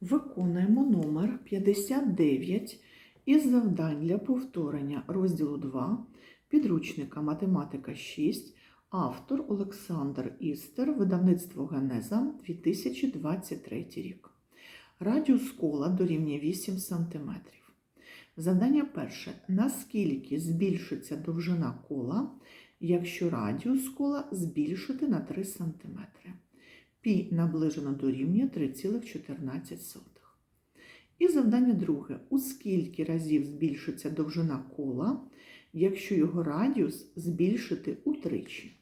Виконуємо номер 59 із завдань для повторення розділу 2 підручника Математика 6, автор Олександр Істер, видавництво Генеза 2023 рік. Радіус кола дорівнює 8 см. Завдання перше. Наскільки збільшиться довжина кола, якщо радіус кола збільшити на 3 см? Пі наближено дорівнює 3,14. І завдання друге. У скільки разів збільшиться довжина кола, якщо його радіус збільшити утричі?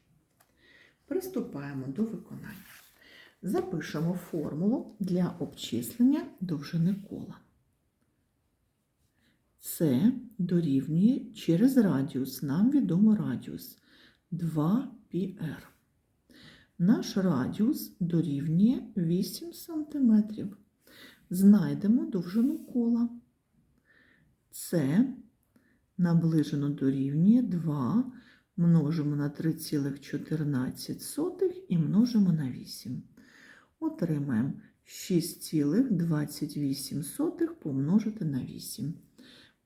Приступаємо до виконання. Запишемо формулу для обчислення довжини кола. Це дорівнює через радіус. Нам відомо радіус 2πr. Наш радіус дорівнює 8 см. Знайдемо довжину кола. Це наближено дорівнює 2 множимо на 3,14 і множимо на 8. Отримаємо 6,28 помножити на 8.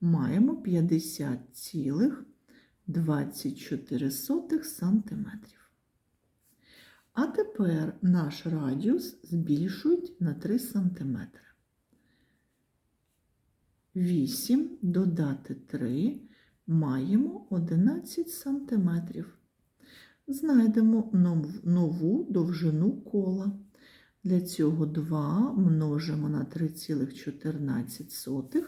Маємо 50,24 см. А тепер наш радіус збільшують на 3 см. 8 додати 3 маємо 11 см. Знайдемо нову довжину кола. Для цього 2 множимо на 3,14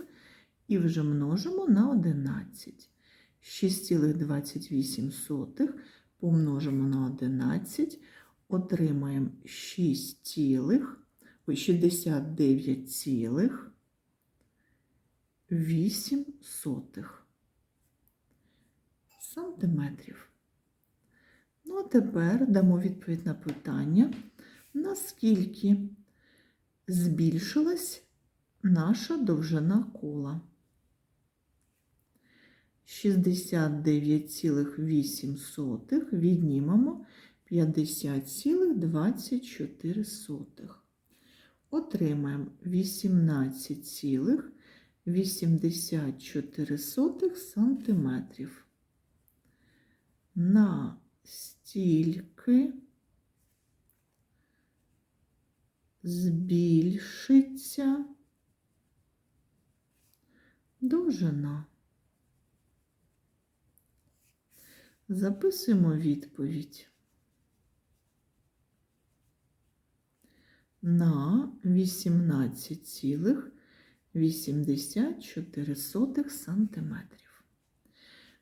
і вже множимо на 11. 6,28 помножимо на 11 отримаємо 6, 69,8 сантиметрів. Ну, а тепер дамо відповідь на питання, наскільки збільшилась наша довжина кола. 69,8 віднімемо 50,24. Отримаємо 18,84 сантиметрів. На стільки збільшиться довжина. Записуємо відповідь. На 18,84 см.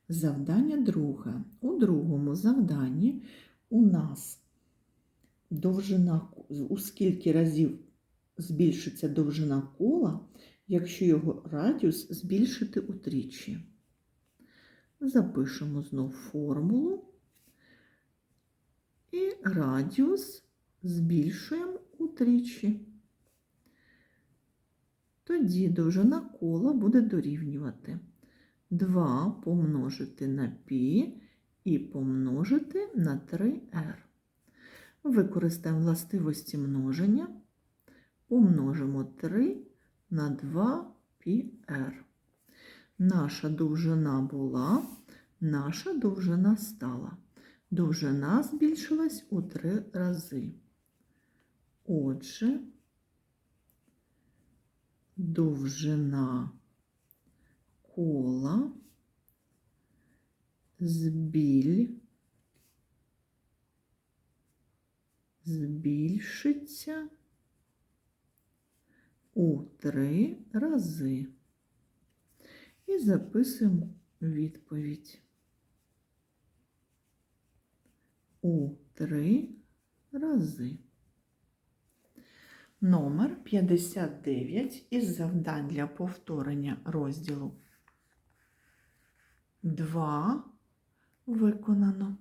Завдання друге. У другому завданні у нас довжина, у скільки разів збільшиться довжина кола, якщо його радіус збільшити утричі. Запишемо знов формулу і радіус збільшуємо утричі. Тоді довжина кола буде дорівнювати 2 помножити на пі і помножити на 3r. Використаємо властивості множення, помножимо 3 на 2 πr. Наша довжина була, наша довжина стала. Довжина збільшилась у 3 рази. Отже, довжина кола збіль, збільшиться у три рази. І записуємо відповідь. У три рази. Номер 59 із завдань для повторення розділу 2 виконано.